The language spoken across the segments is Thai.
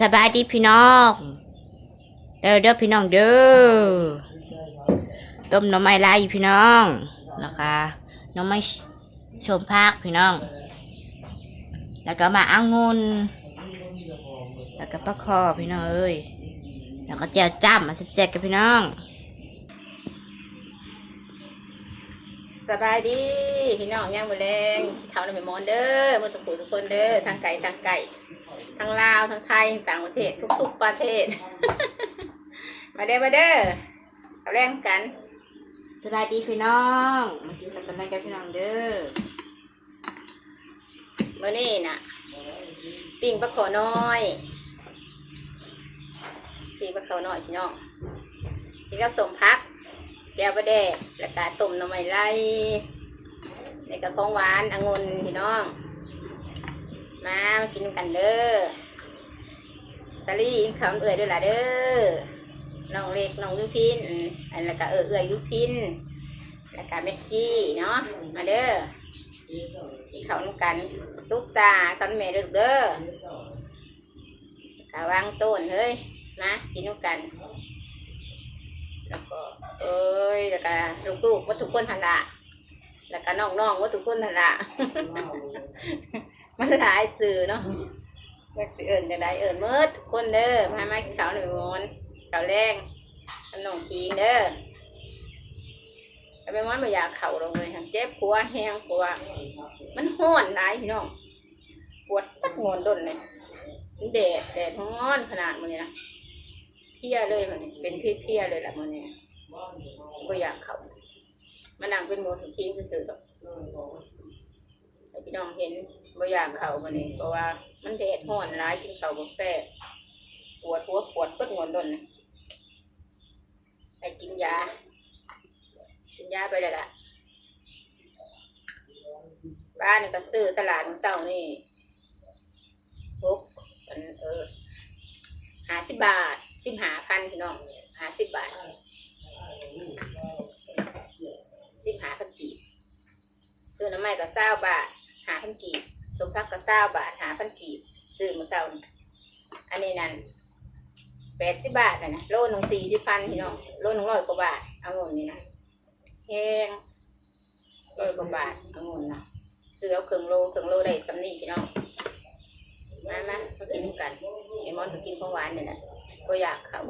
สบายดีพี่น้องเด้อเด้อพี่น้องเด้อต้มหน่อไม้ลายพี่น้องแล้วก็หน่อไม้ชมพักพี่น้อง แล้วก็มาอังุนแล้วก็ปลาคอพี่น้องเอ้ยแล้วก็แจ่วจ้ำมาแซ่บๆกับพี่น้อง สบายดี พี่น้องย่างมือแรงเท่านั้นไม่มอนเด้อมือตุกทุกคนเด้อทางไก่ทางไก่ทั้งลาวทั้งไทยต่างประเทศทุกๆประเทศ มาเด้อมาเด้อเอาแรงกันสบายดีพี่น้องมากินกันตอนแรกกันพี่น้องเด้อเมื่อนี้น่ะปิ้งปลาขอน้อยปิ้งปลาขอน้อยพี่น้องนี่ก็สมพักแก้วปลาแดกแล้วก็ต้มหน่อไม้ไล่ นี่ก็ของหวานองุ่นพี่น้อง มามากินกันเด้อตาลี่ขำเอื่อยด้วยล่ะเด้อน้องเล็กน้องยุพินอันแล้วก็เออเอื่อยยุพินแล้วก็เม็กกี้เนาะมาเด้อกินข้าวน้ำกันตุ๊กตากันแม่เด้อลูกเด้อกาวางต้นเฮ้ยมากินนกันแล้วก็เอ้ยแล้วก็ลูกๆว่าทุกคนหันละ แล้วก็น้องๆว่าทุกคนหันละมันหลายสื่อเนาะอยากสิเอิญจะได้เอิญเมื่อทุกคนเด้อมามากินข้าวหนึ่งวันข้าวแรงขนมกีงเด้อแต่ไม่ว่าไม่อยากเข่าลงเลยค่ะเจ็บปัวแห้งปัวมันห้อนหลายพี่น้องปวดปัดงอนดนเลยมันแดดแดดห้อนขนาดมันนี่นะเพี้ยเลยมันนี่เป็นเพี้ยๆเลยแหละมันนี่ไม่อยากเข่า มานั่งเป็นหมูถึงทีซื่อๆดอกพี่น้องเห็นบ่อยากเขามันนี่เพราะว่ามันแดดร้อนร้ายกินเขาบ่แซ่บปวดหัวปวดปวดงอนดนนะให้กินยา กินยาไปเลยล่ะบ้านนี่ก็ซื้อตลาดมื้อเช้านี่พกอันเออหาสิบบาทสิบหาพันพี่น้องหาสิบบาทสิบห้าพันกีบ ซื้อน้ำไม้ก็เศร้าบาทหาพันกีบสมพักก็เศร้าบาทหาพันกีบซื้อมือเศร้าอันนี้นั่นแปดสิบบาทนะนะโลหนึ่งสี่สิบพันพี่น้องโลหนึ่งร้อยกว่าบาทเอาเงินนี่นะแห้งร้อยกว่าบาทเอาเงินนะซื้อเอาครึ่งโลครึ่งโลได้สำนีพี่น้องมามามากินกันไอ้มอนก็กินของหวานเนี่ยนะก็อยากเขา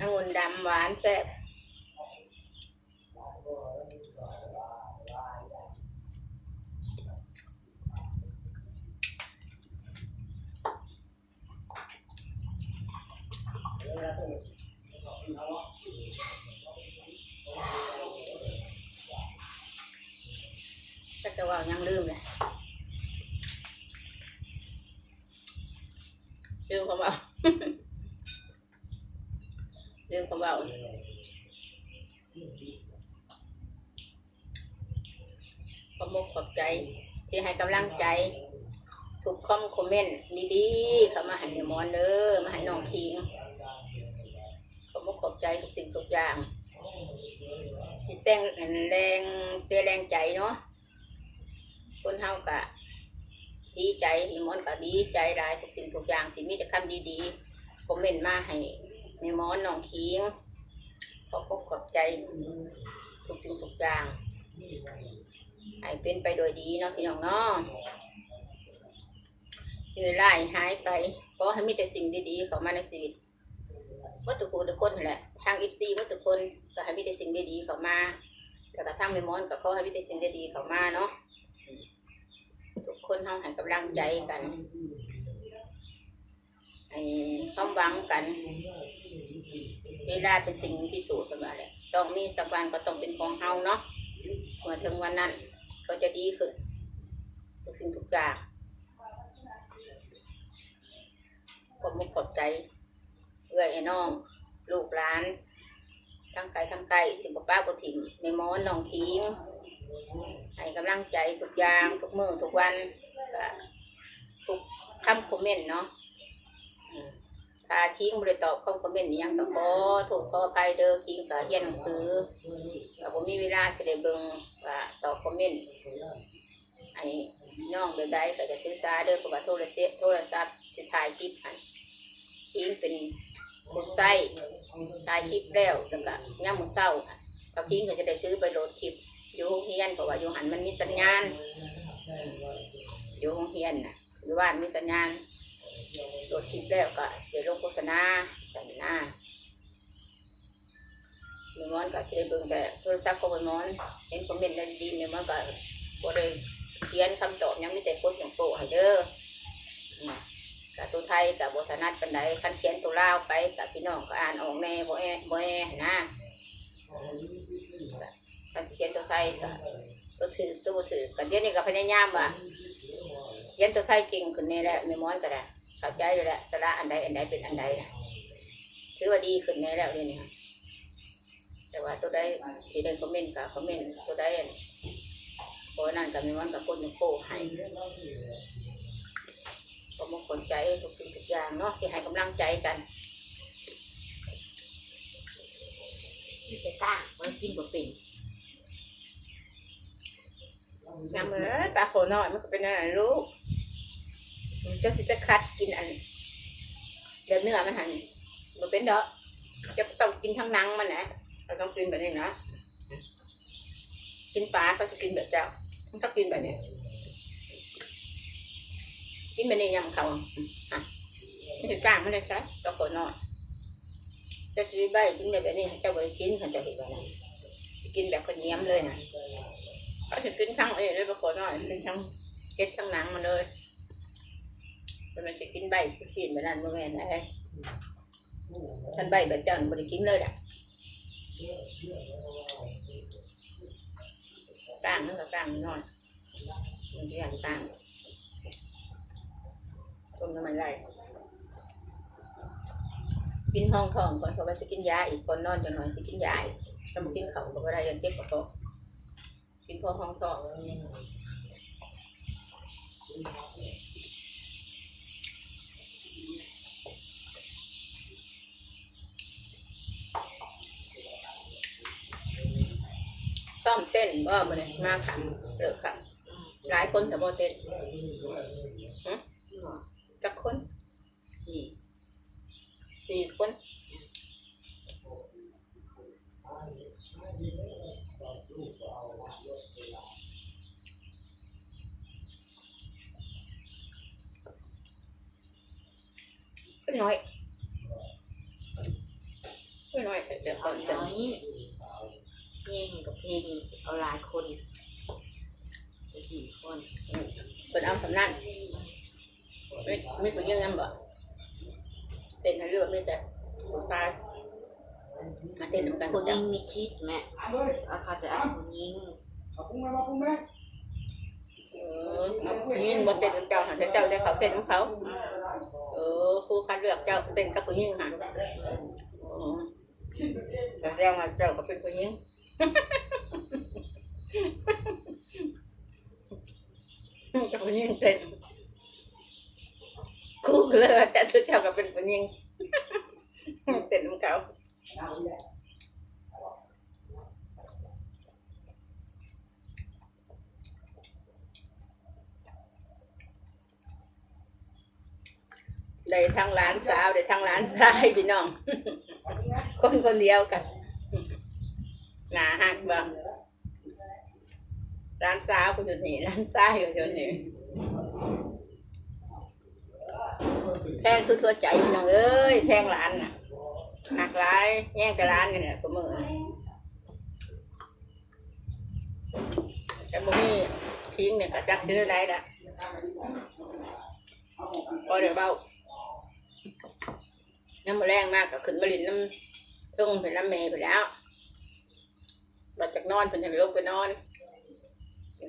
องุ่นดำหวานแซ่บก็จะว่ายังลืมเลยลืมคำว่า ลืมคำ ว่าขอบมกขอบใจ ที่ให้กำลังใจทุกคอมคอมเมนต์ดีๆเข้ามาให้แม่หมอนเด้อมาให้น้องทิงขอบมกขอบใจทุกสิ่งทุกอย่าง ที่แซงแรงเสียแรงใจเนาะคนเฮากะดีใจมีมอนก็ดีใจหลายทุกสิ่งทุกอย่างที่มีแต่คำดีๆคอมเมนต์มาให้ มีมอนน้องคิงขอบคุณขอบใจทุกสิ่งทุกอย่างให้เป็นไปโดยดีเนาะพี่น้องเนาะสิ่งร้ายหายไปขอให้มีแต่สิ่งดีๆเข้ามาในชีวิตวัตถุกูทุกคนแหละทางอีซีวัตถุคนก็ให้มีแต่สิ่งดีๆเข้ามาแล้วก็ทางมีมอนก็ขอให้มีแต่สิ่งดีๆเข้ามาเนาะทุกคนเฮาให้กำลังใจกัน ให้ความหวังกัน เวลาเป็นสิ่งพิสูจน์สมาเลยต้องมีสักวันก็ต้องเป็นของเฮาเนาะเมื่อถึงวันนั้นก็จะดีขึ้นทุกสิ่งทุกอย่างผมไม่ขอบใจเอื้อยไอ้น้อง ลูกหลานทั้งไกลทั้งไกลสิบป้าบุถิ่นในหมอนน้องทิ้งให้กำลังใจทุกอย่าง ทุกมือทุกวันทุกคำคอมเมนต์เนาะ มถ้าทิ้งบริตอบคำคอมเมนต์อิหยังก็ขอถูกขออภัยเด้อทิ้งก็เรียนหนังสือก็ผมมีเวลาสิได้เบิ่งว่าตอบคอมเมนต์ไอ้น้องแบบใดก็จะศึกษาเด้อเพราะว่าโทรศัพท์โทรศัพท์สิถ่ายคลิปให้ทิ้งเป็นคนไส้ถ่ายคลิปแล้วแล้วก็ย่ามมื้อเช้าอะเขาทิ้งก็จะได้ซื้อไปโหลดคลิปอยู่โรงเรียนเพราะว่าอยู่หันมันมีสัญญาณอยู่โรงเรียนน่ะหรือว่ามีสัญญาณ โหลดคลิปแล้วก็เดี๋ยวลงโฆษณาสัญญามีมอนก็จะได้เบิ่งแต่โทรศัพท์ของมีมอนเห็นคอมเมนต์ได้ดีมีมอนก็บ่ได้เขียนคำตอบยังไมีแต่กดอย่างโปะให้เด้อกับตัวไทยกับบทนัดปันไดคันเขียนตัวลาวไปกับพี่น้องก็อ่านออกแน่บ่แน่บ่แน่นะคันเขียนตัวไทยก็ตัวถือตัวถือกันเดี๋ยวนี้ก็พยายามว่าเขียนตัวไทยเก่งขึ้นแน่แล้วมีมอนก็ได้ เข้าใจอยู่แล้วสระอันใดอันใดเป็นอันใดนะถือว่าดีขึ้นแน่แล้วเดี๋ยวนี้ค่แต่ว่าตัวใดที่ได้คอมเมนต์กับคอมเมนต์ตัวใดอันเพราะนั่นกับมีมอนกับคนโป้ให้ก็มงคลใจทุกสิ่งทุกอย่างเนาะที่ให้กำลังใจกันมีแต่ก้ามันกินบ่เป็นยำเอ้ยปลาโขน้อยมันก็เป็นอะไรลูก มันก็สิไปคัดกินอันเดี๋ยวเนื้อมันหันมันเป็นดอกจะต้องกินทั้งนังมันนะเราต้องกินแบบนี้นะกินปลาก็จะกินแบบเจ้ามันต้องกินแบบนี้กินแบบนี้ยำเขาอะไม่ใช่กล้างไม่ได้ใช่ปลาโขน้อยจะซื้อใบกินแบบนี้เจ้าไปกินเขาจะเห็นแบบนั้นกินแบบคนเยี่ยมเลยนะเขาจะกินทั้งเอ้ยเลยปรากฏว่ากินทั้งเก็ดทั้งนังมาเลย มันจะกินใบกินแบบนั้นบ่แม่นไอ้ท่านใบแบบจังบ่ได้กินเลยอะกลางนั่นก็กลางน้อยมันจะอย่างกลางต้มน้ำมันไหลกินห้องทองก่อนเขาไปสิกินยาอีกคนนอนจังหน่อยสิกินยาอีกถ้าบ่กินเขาก็บ่ได้ยังเจ็บกระเพาะกินพอห้องสอง ซ้อมเต้นบ่มาเนี่ยมาค่ะเลิกค่ะหลายคนแต่บ่เต้นหึจักคนที่สี่คนก็น้อยก็น้อยแต่ก่อาอนน้เต้นอย เพลงกับเพลงเอาหลายคนไปสี่คนเปิดเอาสำนักไม่ไม่ตัวยังงั้นบ่เต้นให้เลือดไม่แต่ผู้ชายมาเต้นนำกันผู้หจ้ะญิงมีชิดแม่เอาเขาจะเอาผู้หญิงเออเอาผู้หญิงบ่เต้นนำเจ้าหันเจ้าได้เขาเต้นของเขาเออครูคัดเลือกเจ้าเต้นกับผู้หญิงหันอ๋อแต่เรียกมาเจ้าก็เป็นผู้หญิง กับผู้หญิงเต้นคู่เลยแต่ทุกเจ้าก็เป็นผู้หญิงเต้นของเขาได้ทั้งร้านสาวได้ทั้งร้านชายพี่น้อง คนคนเดียวกัน นาหักบ่ร้านสาวก็อยู่นี่ร้านชายก็อยู่นี่แพงสุดตัวใจน้องเอ้ยแพงร้านน่ะหักร้ายแย่งกับร้านกันเนี่ยตัวมือแต่บ่มีทิ้งเนี่ยก็จักซื้อได้ละพอเดี๋ยวเบาน้ำมนแรงมากก็ขึ้นมาลินน้ำทุ่งเป็นน้ำเมย์ไปแล้ว หลังจากนอนเป็นอย่างลงไปนอน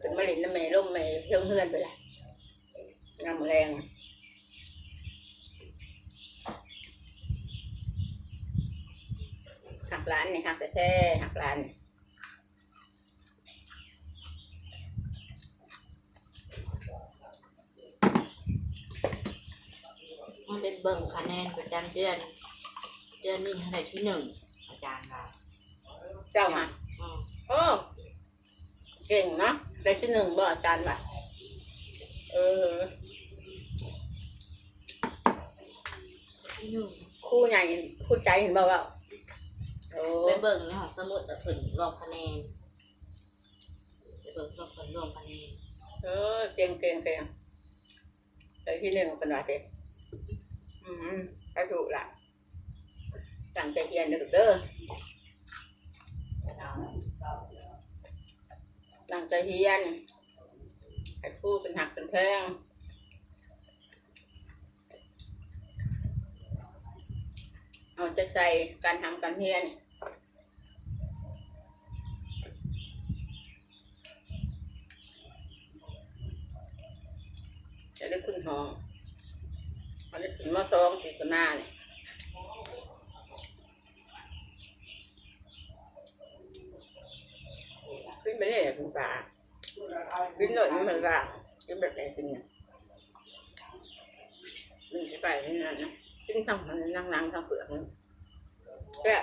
ขึ้นมาลินน้ำเมย์ลงเมย์เฮืองเฮือนไปแล้วน้ำมนแรงหักร้านนี่หักแต่แท้หักร้านนี่มันเป็นเบิ่งคะแนนประจำเดือน เดือนนี้เท่าไหร่ที่หนึ่งอาจารย์ว่าเจ้าฮะอืม โอ้เก่งเนาะได้ที่หนึ่งบ่อาจารย์บ่ะแเอออยู่ครู่ใหญ่ครู่ใจเห็นบ่ว่าโอ้ไปเบิ่งในห้องสมุดแต่ผลรวมคะแนนไปเบิ่งรวมผลรวมคะแนนเออเก่งเก่งเก่งแต่ที่หนึ่งเป็นว่าเด็กอืมก็ถูกละตั้งใจเรียนเด้อ ลูกเด้อตั้งใจเรียนให้คู่เป็นหักเป็นแพงเอาใจใส่การทำการเรียนจะได้ขึ้นห้องมันได้ขึ้นมาสองสี่กันหน้าเนี่ย ไม่ไปเนี่ยคุณป่ากินหน่อยมันมันว่าขึ้นแบบไหนกินเนี่ยมันจะไปนี่นะกินะขึ้นทางมันนั่งนั่งทางเปลือกนี่แก่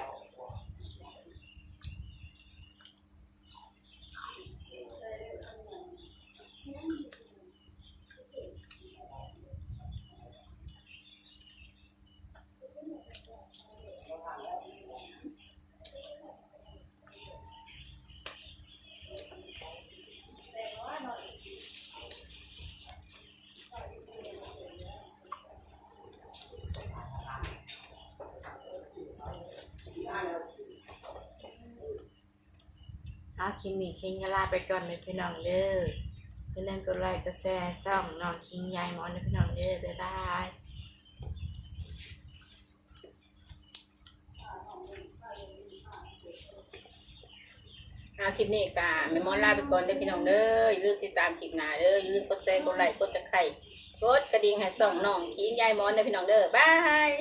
เอาคิมมี่คิงกะลาไปก่อนเลยพี่น้องเด้ออย่าลืมกดไลค์กดแชร์ซ่องน้องคิงยายหมอนเลยพี่น้องเด้อบ๊ายบายอาคลิปนี้กาแม่มอนลาไปก่อนเด้อพี่น้องเด้ออย่าลืมติดตามคลิปหน้าเด้ออย่าลืมกดแชร์กดไลค์กดตะไคร้กดกระดิ่งให้ส่องน้องขีนยายมอนเด้อพี่น้องเด้อบาย